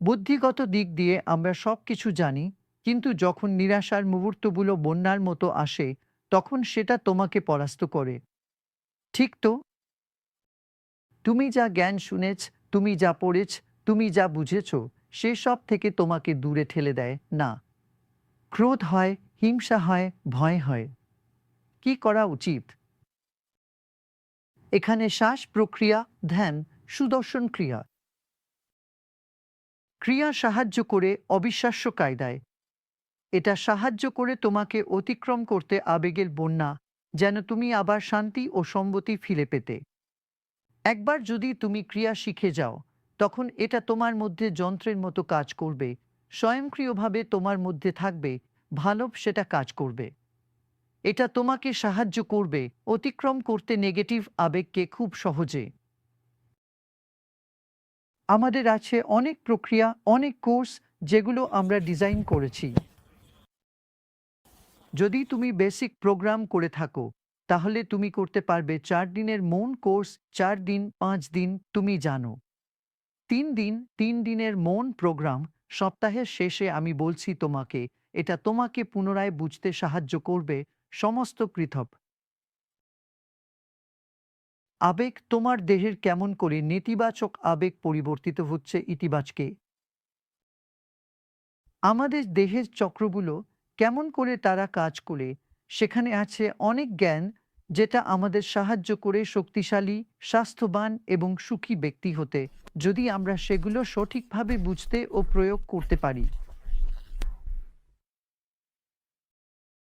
বুদ্ধিগত দিক দিয়ে আমরা সব কিছু জানি, কিন্তু যখন নিরাশার মুহূর্তগুলো বন্যার মতো আসে, তখন সেটা তোমাকে পরাস্ত করে। ঠিক তো? তুমি যা জ্ঞান শুনেছ, তুমি যা পড়েছ, তুমি যা বুঝেছ সেসব থেকে তোমাকে দূরে ঠেলে দেয়, না। ক্রোধ হয়, হিংসা হয়, ভয় হয়। কি করা উচিত? এখানে শ্বাস প্রক্রিয়া, ধ্যান, সুদর্শন ক্রিয়া। ক্রিয়া সাহায্য করে অবিশ্বাস্য কায়দায়। এটা সাহায্য করে তোমাকে অতিক্রম করতে আবেগের বন্যা, যেন তুমি আবার শান্তি ও সম্মতি ফিরে পেতে। একবার যদি তুমি ক্রিয়া শিখে যাও, তখন এটা তোমার মধ্যে যন্ত্রের মতো কাজ করবে, স্বয়ংক্রিয়ভাবে তোমার মধ্যে থাকবে ভালো সেটা কাজ করবে। এটা তোমাকে সাহায্য করবে, অতিক্রম করতে নেগেটিভ আবেগকে খুব সহজে। আমাদের আছে অনেক প্রক্রিয়া, অনেক কোর্স যেগুলো আমরা ডিজাইন করেছি। যদি তুমি বেসিক প্রোগ্রাম করে থাকো, তাহলে তুমি করতে পারবে চার দিনের মৌন কোর্স, চার দিন, পাঁচ দিন, তুমি জানো। তিন দিন, তিন দিনের মৌন প্রোগ্রাম, সপ্তাহের শেষে আমি বলছি তোমাকে, এটা তোমাকে পুনরায় বুঝতে সাহায্য করবে সমস্ত পৃথক। আবেগ তোমার দেহের কেমন করে নেতিবাচক আবেগ পরিবর্তিত হচ্ছে ইতিবাচকে? আমাদের দেহের চক্রগুলো কেমন করে তারা কাজ করে, সেখানে আছে অনেক জ্ঞান যেটা আমাদের সাহায্য করে শক্তিশালী, স্বাস্থ্যবান এবং সুখী ব্যক্তি হতে, যদি আমরা সেগুলো সঠিকভাবে বুঝতে ও প্রয়োগ করতে পারি।